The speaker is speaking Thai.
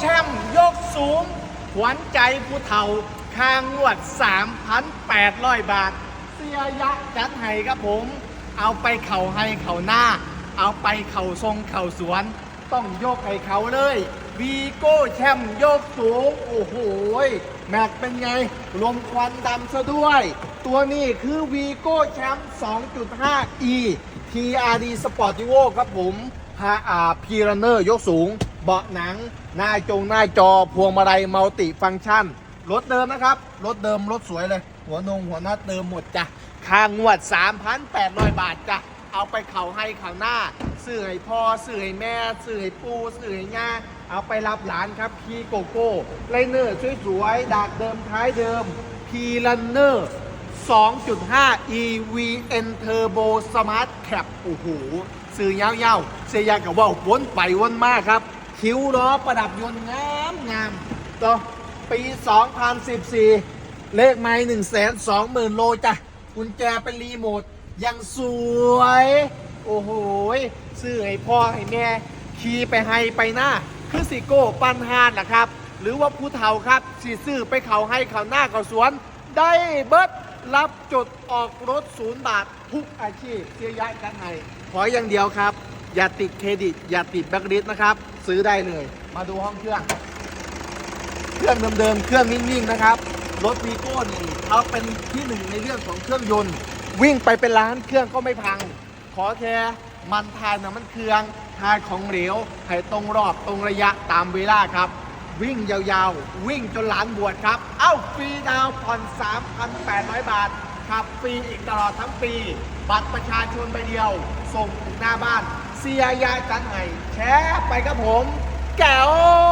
แชมป์ยกสูงขวัญใจผู้เฒ่าคางงวด 3,800 บาท เสียยะจัดให้ครับผม เอาไปเข่าให้เข่าหน้า เอาไปเข่าทรงเข่าสวน ต้องยกให้เขาเลยวีโก้แชมป์ยกสูง โอ้โหแม็กเป็นไงลมควันดำซะด้วย ตัวนี้คือวีโก้แชมป์ 2.5 e TRD Sportivo ครับผมฮาอาพีรันเนอร์ยกสูง เบาะหนัง หน้าจงหน้าจอพวงมาลัยมัลติฟังก์ชัน รถเดิมนะครับ รถเดิมรถสวยเลย หัวนงหัวนัดเดิมหมดจ้ะค่างวด 3,800 บาทจ้ะเอาไปเข่าให้ข้างหน้าเสื่อให้พ่อเสื่อให้แม่เสื่อให้ปูเสื่อให้ย่าเอาไปรับหลานครับพีโกโก้ไลเนอร์สวยๆดากเดิมท้ายเดิมพีลันเนอร์2.5 EVN Turbo Smart Cap โอ้โหสื่อยาวๆเสียยากับว่าวนไปวนมากครับ คิ้วล้อประดับยนต์งามงามต่อปี 2014 เลขไม้1 2 0 0 0 0 โลจ้ะกุญแจเป็นรีโมทยังสวย โอ้โหซื้อให้พ่อให้แม่ขี่ไปให้ไปหน้า คือสิโก้ปันฮานล่ะครับ หรือว่าผู้เฒ่าครับสีซื้อไปเขาให้เขาหน้าเขาสวน ได้เบิดรับจดออกรถศูนย์บาททุกอาชีพเสียย้ายกันให้ขออย่างเดียวครับ อย่าติดเครดิต อย่าติดแบล็คลิสต์นะครับ ซื้อได้เลย มาดูห้องเครื่อง เครื่องเดิมๆ เครื่องนิ่งๆ นะครับ รถวีโก้นี่เขาเป็นที่หนึ่งในเรื่องของเครื่องยนต์ วิ่งไปเป็นล้านเครื่องก็ไม่พัง ขอแค่มันทายน้ำมันเครื่องทายของเหลวให้ตรงรอบตรงระยะตามเวลาครับ วิ่งยาวๆ วิ่งจนหลานบวชครับ เอ้าฟรีดาวน์ผ่อน3,800 บาท ขับฟรีอีกตลอดทั้งปี บัตรประชาชนใบเดียว ส่งถึงหน้าบ้าน เสียยาจันไห่แชร์ไปครับผม แก้ว